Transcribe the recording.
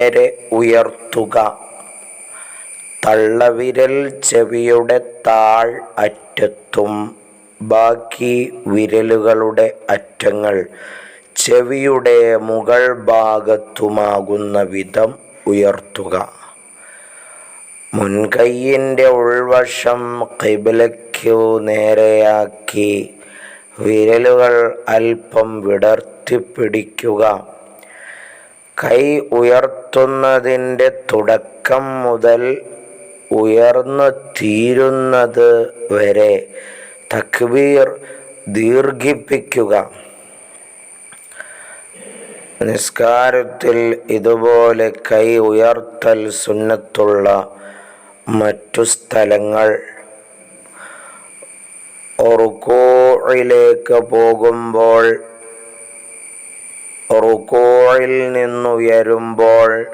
നേരെ ഉയർത്തുക. തള്ളവിരൽ ചെവിയുടെ താൾ അറ്റത്തും ബാക്കി വിരലുകളുടെ അറ്റങ്ങൾ ചെവിയുടെ മുകൾ ഭാഗത്തുമാകുന്ന വിധം ഉയർത്തുക. മുൻകൈയിന്റെ ഉൾവശം കിബിലയ്ക്കു നേരെയാക്കി വിരലുകൾ അല്പം വിടർത്തിപ്പിടിക്കുക. കൈ ഉയർത്തുന്നതിന്റെ തുടക്കം മുതൽ ഉയർന്നു തീരുന്നത് വരെ തക്ബീർ ദീർഘിപ്പിക്കുക. നിസ്കാരത്തിൽ ഇതുപോലെ കൈ ഉയർത്തൽ സുന്നത്തുള്ള മറ്റു സ്ഥലങ്ങൾ റുക്കോയിലേക്ക് പോകുമ്പോൾ റുക്കോയിൽ നിന്നുയരുമ്പോൾ